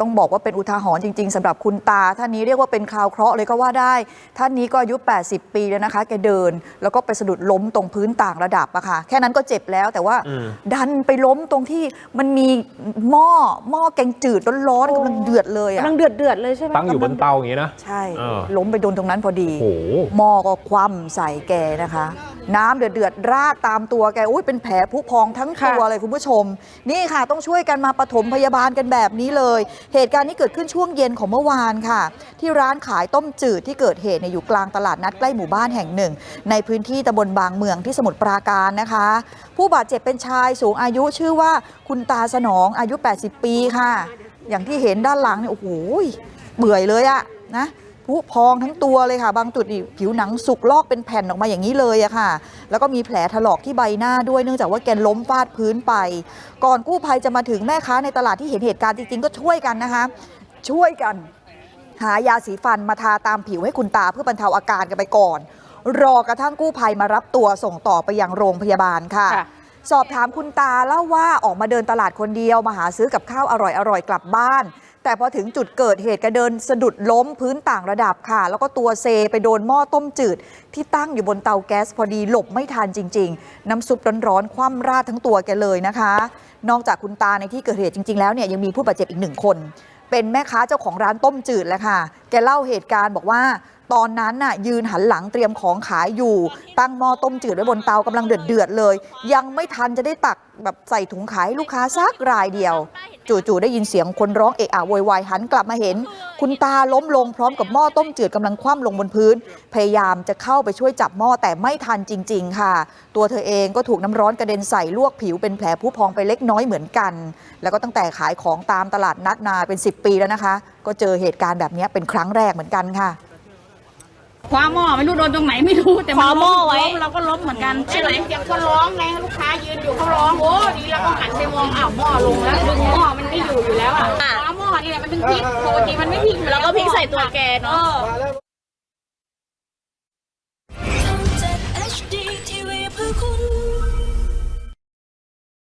ต้องบอกว่าเป็นอุทาหรณ์จริง ๆสำหรับคุณตา ท่านนี้เรียกว่าเป็นคราวเคราะห์เลยก็ว่าได้ ท่านนี้ก็อายุ 80 ปีแล้วนะคะ แกเดิน แล้วก็ไปสะดุดล้มตรงพื้นต่างระดับอะค่ะ แค่นั้นก็เจ็บแล้วแต่ว่าอืมดันไปล้มตรงที่มันมีหม้อหม้อแกงจืดร้อนๆกำลังเดือดเลยอะกำลังเดือดเดือดๆเลยใช่ไหมตั้งอยู่บนเตาอย่างนี้นะ ใช่เออล้มไปโดนตรงนั้นพอดีโอ้โหหม้อก็คว่ำใส่แกนะคะ น้ำเดือดเดือดๆราดตามตัวแกอุ้ยเป็นแผลผุพองทั้งตัวค่ะเลยคุณผู้ชม นี่ค่ะต้องช่วยกันมาปฐมพยาบาลกันแบบนี้เลย เหตุการณ์นี้เกิดขึ้นช่วงเย็นของเมื่อวานค่ะ ที่ร้านขายต้มจืดที่เกิดเหตุเนี่ยอยู่กลางตลาดนัดใกล้หมู่บ้านแห่งหนึ่ง ในพื้นที่ตำบลบางเมืองที่สมุทรปราการนะคะ ผู้บาดเจ็บเป็นชายสูงอายุชื่อว่าคุณตาสนองอายุ 80 ปีค่ะ อย่างที่เห็นด้านหลังเนี่ยโอ้โหเบื่อยเลยอะนะ ผุพองทั้งตัวเลยค่ะ บางจุดนี่ผิวหนังสุกลอกเป็นแผ่นออกมาอย่างนี้เลยอะค่ะ แล้วก็มีแผลถลอกที่ใบหน้าด้วยเนื่องจากว่าแกล้มฟาดพื้นไป ก่อนกู้ภัยจะมาถึงแม่ค้าในตลาดที่เห็นเหตุการณ์จริงๆ ก็ช่วยกันนะคะ ช่วยกัน หายาสีฟันมาทาตามผิวให้คุณตาเพื่อบรรเทาอาการกันไปก่อน รอกระทั่งกู้ภัยมารับตัวส่งต่อไปยังโรงพยาบาลค่ะค่ะสอบถามคุณตาเล่าว่าออกมาเดินตลาดคนเดียวมาหาซื้อกับข้าวอร่อยๆกลับบ้าน แต่พอถึงจุดเกิดเหตุก็เดินสะดุดล้มพื้นต่างระดับค่ะ แล้วก็ตัวเซไปโดนหม้อต้มจืด ที่ตั้งอยู่บนเตาแก๊สพอดีหลบไม่ทันจริง ๆ น้ำซุปร้อนๆ คว่ำราดทั้งตัวแกเลยนะคะ นอกจากคุณตาในที่เกิดเหตุจริง ๆ แล้วเนี่ยยังมีผู้บาดเจ็บอีกหนึ่งคน เป็นแม่ค้าเจ้าของร้านต้มจืดแหละค่ะ แกเล่าเหตุการณ์บอกว่า ตอนนั้นน่ะยืนหันหลังเตรียมของขายอยู่ ตั้งหม้อต้มจืดไว้บนเตากำลังเดือดเดือดเลย ยังไม่ทันจะได้ตักแบบใส่ถุงขายลูกค้าสักรายเดียว จู่ๆได้ยินเสียงคนร้องเอะอะโวยวายหันกลับมาเห็น คุณตาล้มลงพร้อมกับหม้อต้มจืดกำลังคว่ำลงบนพื้น พยายามจะเข้าไปช่วยจับหม้อแต่ไม่ทันจริง ๆ ค่ะ ตัวเธอเองก็ถูกน้ำร้อนกระเด็นใส่ลวกผิวเป็นแผลผุพองไปเล็กน้อยเหมือนกัน แล้วก็ตั้งแต่ขายของตามตลาดนัดนาเป็น 10 ปีแล้วนะคะ ก็เจอเหตุการณ์แบบนี้เป็นครั้งแรกเหมือนกันค่ะ คว้าหม้อไม่รู้โดนตรงไหนไม่รู้แต่คว้าหม้อไว้ ล้เราก็ล้มเหมือนกันใช่ไหมเสียงคนร้องไงลูกค้ายืนอยู่เขาร้องโอ้ดีแล้วก็หันไปมองอ้าวหม้อลงแล้วดึงหม้อมันไม่อยู่อยู่แล้วอะคว้าหม้อนี่แหละมันถึงพลิกปกติมันไม่พลิกอยู่แล้วก็พลิกใส่ตัวแกเนาะออ